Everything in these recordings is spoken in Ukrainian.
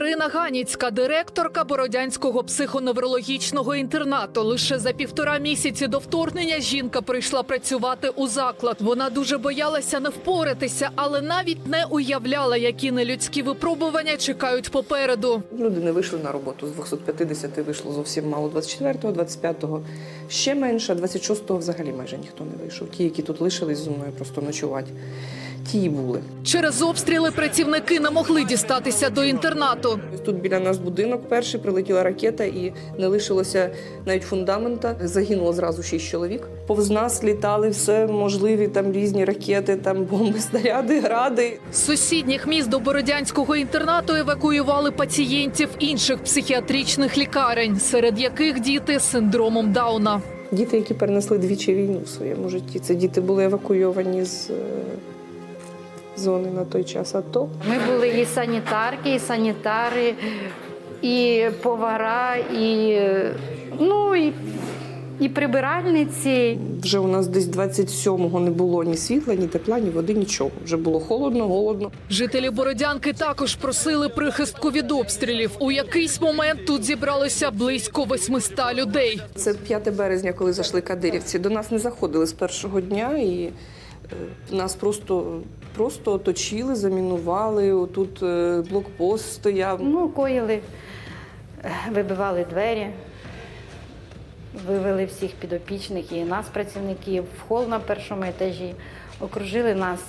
Марина Ганіцька, директорка Бородянського психоневрологічного інтернату. Лише за півтора місяці до вторгнення жінка прийшла працювати у заклад. Вона дуже боялася не впоратися, але навіть не уявляла, які нелюдські випробування чекають попереду. Люди не вийшли на роботу. З 250 вийшло зовсім мало. 24-го, 25-го ще менше, 26-го взагалі майже ніхто не вийшов. Ті, які тут лишились зі мною просто ночувати, ті були. Через обстріли працівники не могли дістатися до інтернату. Тут біля нас будинок перший, прилетіла ракета і не лишилося навіть фундамента. Загинуло зразу шість чоловік. Повз нас літали все можливі там різні ракети, там бомби, снаряди, гради. З сусідніх міст до Бородянського інтернату евакуювали пацієнтів інших психіатричних лікарень, серед яких діти з синдромом Дауна. Діти, які перенесли двічі війну в своєму житті. Це діти були евакуйовані з е, зони на той час АТО. Ми були і санітарки, і санітари, і повара, і, ну, і, і прибиральниці. Вже у нас десь 27-го не було ні світла, ні тепла, ні води, нічого. Вже було холодно, голодно. Жителі Бородянки також просили прихистку від обстрілів. У якийсь момент тут зібралося близько 800 людей. Це 5 березня, коли зайшли кадирівці. До нас не заходили з першого дня і е, нас просто, просто оточили, замінували. Тут е, блокпост стояв. Ну, коїли, е, вибивали двері, вивели всіх підопічних і нас, працівників, в хол на першому етажі, окружили нас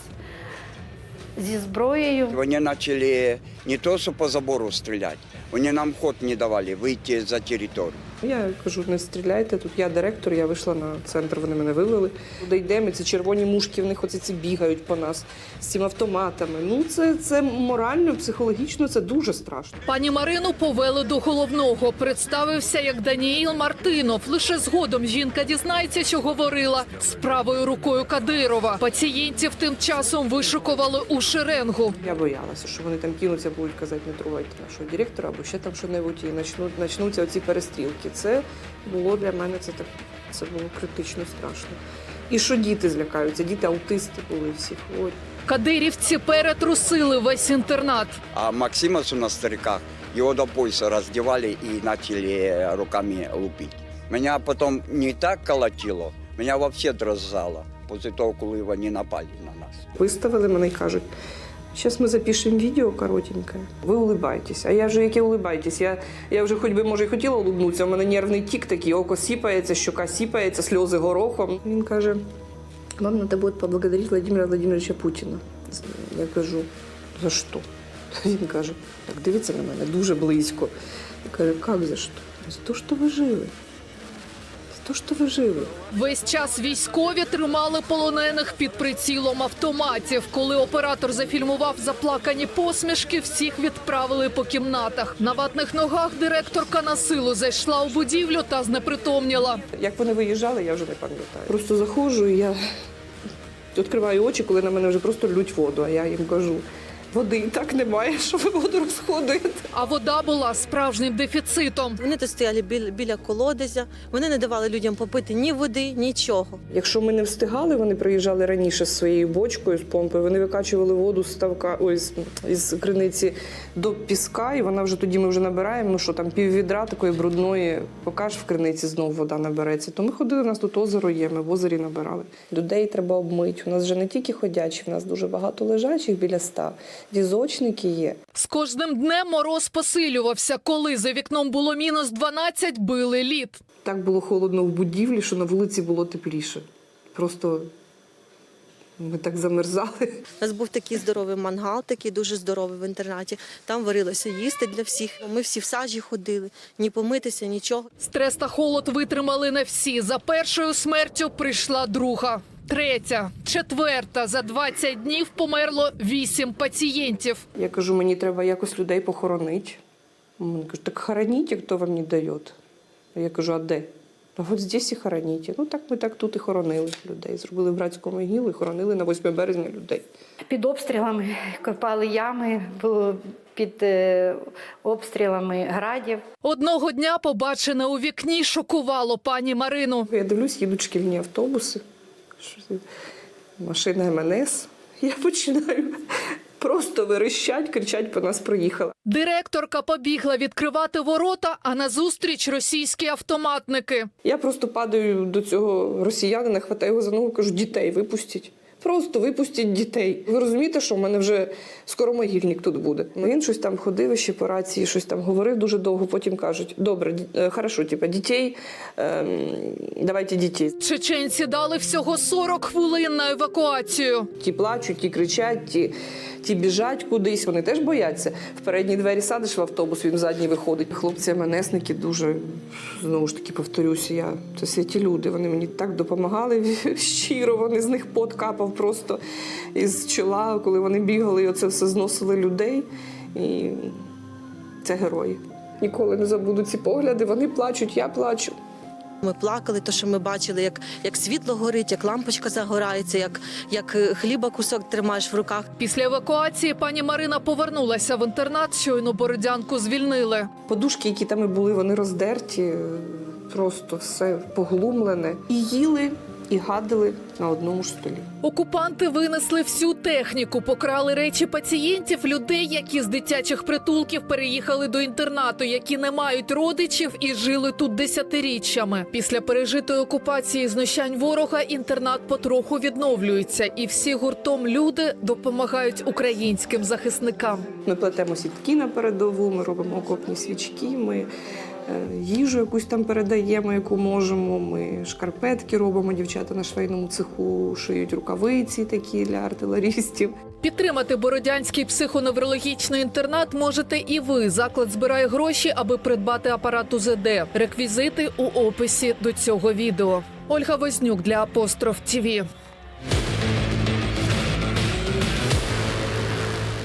зі зброєю. Вони почали не то, що по забору стріляти, вони нам ход не давали вийти за територію. Я кажу, не стріляйте. Тут я директор, я вийшла на центр, вони мене вивели. Туди йдемо, ці червоні мушки в них оці ці бігають по нас з цими автоматами. Ну це, це морально, психологічно, це дуже страшно. Пані Марину повели до головного. Представився як Даніїл Мартинов. Лише згодом жінка дізнається, що говорила з правою рукою Кадирова. Пацієнтів тим часом вишикували у шеренгу. Я боялася, що вони там кинуться, будуть казати, не трогайте нашого директора або ще там що-небудь, і почнуть, почнуться оці перестрілки. Це було для мене це так, це було критично страшно. І що діти злякаються, діти аутисти були всі хворі. Кадирівці перетрусили весь інтернат. А Максимас у нас стариках, його до пояса роздівали і почали руками лупити. Мене потім не так колотило, мене взагалі дрожало після того, коли вони напали на нас. Виставили мене і кажуть, зараз ми запишемо відео коротеньке, ви улибайтесь. А я вже яке улибайтесь? Я, я вже хоч би, може, і хотіла улыбнутися, у мене нервний тік такий, око сіпається, щока сіпається, сльози горохом. Він каже, вам треба буде поблагодарити Владимира Владимировича Путіна. Я кажу, за що? Він каже, так дивіться на мене дуже близько. Я кажу, як за що? За те, що ви живі. Те, що ви живі. Весь час військові тримали полонених під прицілом автоматів. Коли оператор зафільмував заплакані посмішки, всіх відправили по кімнатах. На ватних ногах директорка на силу зайшла у будівлю та знепритомніла. Як вони виїжджали, я вже не пам'ятаю. Просто заходжу і я відкриваю очі, коли на мене вже просто лють воду. А я їм кажу: води і так немає, що ви воду розходуєте. А вода була справжнім дефіцитом. Вони тут стояли біля, біля колодязя, вони не давали людям попити ні води, нічого. Якщо ми не встигали, вони приїжджали раніше з своєю бочкою, з помпою. Вони викачували воду з ставка, ой, з, із криниці до піска, і вона вже тоді ми вже набираємо. Ну що там пів відра такої брудної, поки ж в криниці знову вода набереться. То ми ходили, у нас тут озеро є, ми в озері набирали. Людей треба обмити. У нас вже не тільки ходячі, у нас дуже багато лежачих біля ста. Візочники є. З кожним днем мороз посилювався. Коли за вікном було мінус 12, били лід. Так було холодно в будівлі, що на вулиці було тепліше. Просто ми так замерзали. У нас був такий здоровий мангал, такий дуже здоровий в інтернаті. Там варилося їсти для всіх. Ми всі в сажі ходили, ні помитися, нічого. Стрес та холод витримали не всі. За першою смертю прийшла друга. Третя, четверта. За 20 днів померло вісім пацієнтів. Я кажу, мені треба якось людей похоронити. Він каже, так хороніть, хто вам не дає. Я кажу, а де? А от здесь і хороніть. Ну так ми так тут і хоронили людей. Зробили братську могилу і хоронили на 8 березня людей. Під обстрілами копали ями, було під е, обстрілами градів. Одного дня побачене у вікні шокувало пані Марину. Я дивлюсь, їдуть шкільні автобуси, машина МНС. Я починаю Просто верещать, кричать по нас приїхала. Директорка побігла відкривати ворота, а назустріч російські автоматники. Я просто падаю до цього росіянина, хватаю його за ногу, кажу, дітей випустіть. Просто випустіть дітей. Ви розумієте, що в мене вже скоро могильник тут буде. Він щось там ходив ще по рації, щось там говорив дуже довго. Потім кажуть: добре, е, хорошо, типа дітей, ем, давайте дітей. Чеченці дали всього 40 хвилин на евакуацію. Ті плачуть, ті кричать, ті, ті біжать кудись. Вони теж бояться. В передні двері садиш в автобус, він в задній виходить. Хлопці МНСники дуже знову ж таки повторюся. Я це святі люди. Вони мені так допомагали щиро. Вони з них пот капав просто із чола, коли вони бігали, і оце все зносили людей. І це герої. Ніколи не забуду ці погляди. Вони плачуть, я плачу. Ми плакали, то що ми бачили, як, як світло горить, як лампочка загорається, як, як е, хліба кусок тримаєш в руках. Після евакуації пані Марина повернулася в інтернат. Щойно бородянку звільнили. Подушки, які там і були, вони роздерті, просто все поглумлене. І їли, і гадили на одному ж столі. Окупанти винесли всю техніку, покрали речі пацієнтів, людей, які з дитячих притулків переїхали до інтернату, які не мають родичів і жили тут десятиріччями. Після пережитої окупації і знущань ворога інтернат потроху відновлюється, і всі гуртом люди допомагають українським захисникам. Ми плетемо сітки на передову, ми робимо окопні свічки, ми їжу якусь там передаємо, яку можемо. Ми шкарпетки робимо. Дівчата на швейному цеху шиють рукавиці такі для артилерістів. Підтримати Бородянський психоневрологічний інтернат можете і ви. Заклад збирає гроші, аби придбати апарат УЗД. Реквізити у описі до цього відео. Ольга Вознюк для Апостроф ТІВІ.